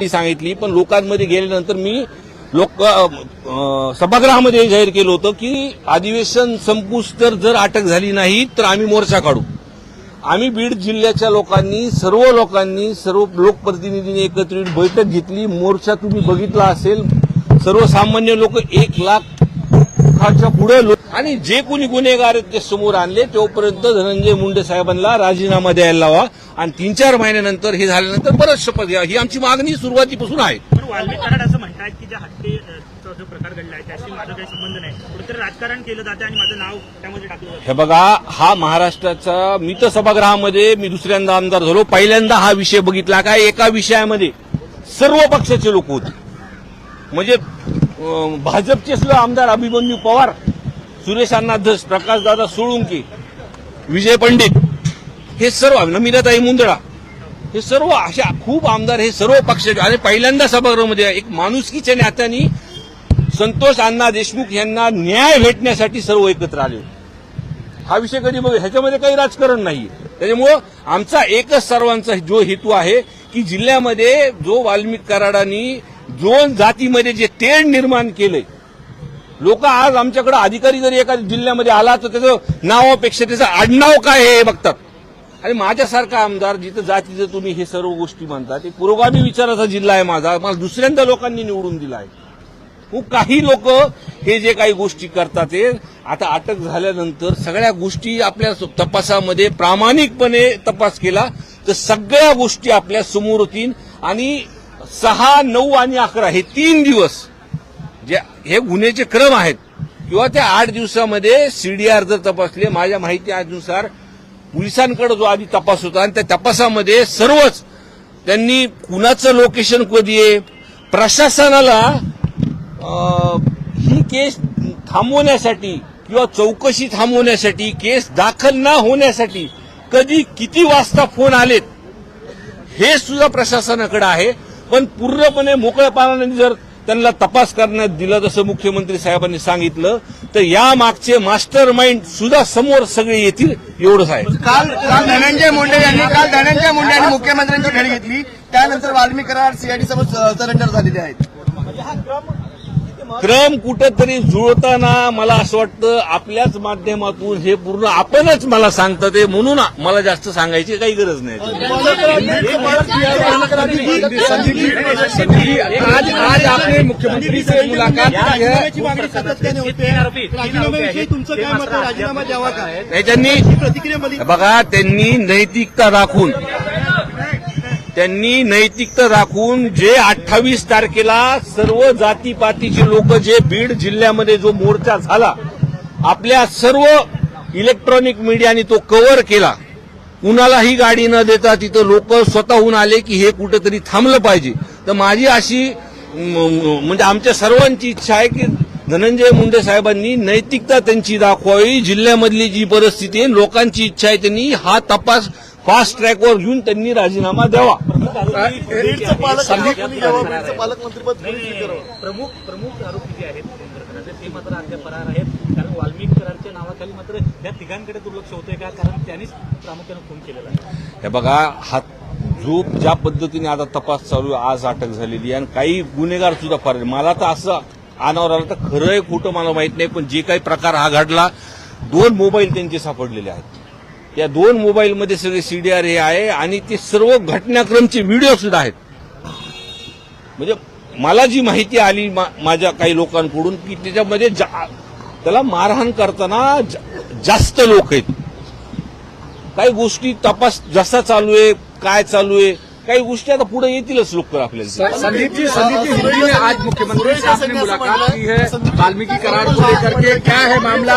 ती सांगितली पण लोकांमध्ये गेल्यानंतर मी लोक सभागृहामध्ये जाहीर केलं होतं की अधिवेशन संपूस तर जर अटक झाली नाही तर आम्ही मोर्चा काढू. आम्ही बीड जिल्ह्याच्या लोकांनी सर्व लोकांनी सर्व लोकप्रतिनिधींनी एकत्रित बैठक घेतली. मोर्चा तुम्ही बघितला असेल सर्वसामान्य लोक एक लाख खाच्या पुढे लोक आणि जे कोणी गुन्हेगार आहेत ते समोर आणले तोपर्यंत धनंजय मुंडे साहेबांना राजीनामा द्यायला लावा. आणि तीन चार महिन्यानंतर हे झाल्यानंतर परत शपथ घ्या. ही आमची मागणी सुरुवातीपासून आहे. पण वाल्मिक कराड असं म्हणतात की ज्या हत्येचा जो प्रकार घडला आहे त्याशी माझा काही संबंध नाही. कुठेतरी राजकारण केलं जाते आणि माझं नाव त्यामध्ये टाकलं जातं. हे बघा हा महाराष्ट्राचा मी तर सभागृहामध्ये मी दुसऱ्यांदा आमदार झालो. पहिल्यांदा हा विषय बघितला. काय एका विषयामध्ये सर्व पक्षाचे लोक होते. म्हणजे अं, भाजपचे सुद्धा आमदार अभिमन्यू पवार सुरेश अण्णा धस प्रकाशदादा सोळुंकी विजय पंडित हे सर्व नमिताताई मुंदडा हे सर्व अशा खूप आमदार हे सर्व पक्षाचे आणि पहिल्यांदा सभागृहामध्ये एक माणुसकीच्या नात्याने संतोष अण्णा देशमुख यांना न्याय भेटण्यासाठी सर्व एकत्र आले हा विषय कधी बघ ह्याच्यामध्ये काही राजकारण नाही त्याच्यामुळं आमचा एकच सर्वांचा जो हेतू आहे की जिल्ह्यामध्ये जो वाल्मिक कराडांनी दोन जातीमध्ये जे तेढ निर्माण केलंय लोक आज आमच्याकडे अधिकारी जरी एका जिल्ह्यामध्ये आला तर त्याचं नावापेक्षा त्याचं आडनाव काय हे बघतात. आणि माझ्यासारखा आमदार जिथं जातीचं तुम्ही हे सर्व गोष्टी म्हणता ते पुरोगामी विचाराचा जिल्हा आहे माझा. मला दुसऱ्यांदा लोकांनी निवडून दिला आहे. खूप काही लोक हे जे काही गोष्टी करतात ते आता अटक झाल्यानंतर सगळ्या गोष्टी आपल्या तपासामध्ये प्रामाणिकपणे तपास केला तर सगळ्या गोष्टी आपल्यासमोर होतील. आणि सहा नऊ आणि अकरा हे तीन दिवस जे हे गुन्ह्याचे क्रम आहेत. किंवा त्या आठ दिवसामध्ये सीडीआर जर तपासले माझ्या माहितीनुसार पोलिसांकडे जो आधी तपास होता आणि त्या तपासामध्ये सर्वच त्यांनी कुणाचं लोकेशन कधी आहे प्रशासनाला ही केस थांबवण्यासाठी किंवा चौकशी थांबवण्यासाठी केस दाखल ना होण्यासाठी कधी किती वाजता फोन आलेत हे सुद्धा प्रशासनाकडे आहे. पण पूर्णपणे मोकळ्यापणाने जर त्यांना तपास करण्यात दिला जसं मुख्यमंत्री साहेबांनी सांगितलं तर या मागचे मास्टर माइंड सुद्धा समोर सगळे येतील एवढंच आहे. काल काल धनंजय मुंडे यांनी काल धनंजय मुंडे यांनी मुख्यमंत्र्यांची भेट घेतली. त्यानंतर वाल्मिक कराड सीआयडी समोर सरेंडर झालेले आहेत. क्रम कुठेतरी जुळताना मला असं वाटतं आपल्याच माध्यमातून हे पूर्ण आपणच मला सांगतं ते म्हणून मला जास्त सांगायची काही गरज नाही. आज आज आपने मुख्यमंत्री से मुलाकात है त्यांनी प्रतिक्रियेमध्ये बघा त्यांनी नैतिकता राखून त्यांनी नैतिकता राखून जे अठ्ठावीस तारखेला सर्व जातीपातीचे लोक जे बीड जिल्ह्यामध्ये जो मोर्चा झाला आपल्या सर्व इलेक्ट्रॉनिक मीडियाने तो कव्हर केला. कुणालाही गाडी न देता तिथं लोक स्वतःहून आले की हे कुठेतरी थांबलं पाहिजे. तर माझी अशी म्हणजे आमच्या सर्वांची इच्छा आहे की धनंजय मुंडे साहेबांनी नैतिकता त्यांची दाखवावी. जिल्ह्यामधली जी परिस्थिती आहे लोकांची इच्छा आहे त्यांनी हा तपास फास्ट ट्रॅकवर घेऊन त्यांनी राजीनामा द्यावा. प्रमुख प्रमुख आरोपी जे आहेत ते मात्र अद्याप फरार आहेत. कारण वाल्मिक कराडच्या नावाखाली मात्र या तिघांकडे दुर्लक्ष होतंय का? कारण त्यांनीच प्रामुख्याने खून केलेला आहे. हे बघा हा जो ज्या पद्धतीने आता तपास चालू आहे आज अटक झालेली आहे. आणि काही गुन्हेगार सुद्धा फार. मला तर असं अनावर आलं तर खरं आहे खोटं मला माहीत नाही पण जे काही प्रकार हा घडला दोन मोबाईल त्यांचे सापडलेले आहेत. या दोन मोबाईलमध्ये सगळे सीडीआर हे आहे आणि ते सर्व घटनाक्रमचे व्हिडिओ सुद्धा आहेत. म्हणजे मला जी माहिती आली माझ्या काही लोकांकडून की त्याच्यामध्ये त्याला मारहाण करताना जास्त लोक आहेत. काही गोष्टी तपास जसा चालू आहे काय चालू आहे काही गोष्टी आता पुढे येतीलच लोक आपल्याला. संदीप जी संदीप जी हिंदी में आज मुख्यमंत्री से आपने मुलाकात की है? वाल्मीकि करार को लेकर के क्या है मामला?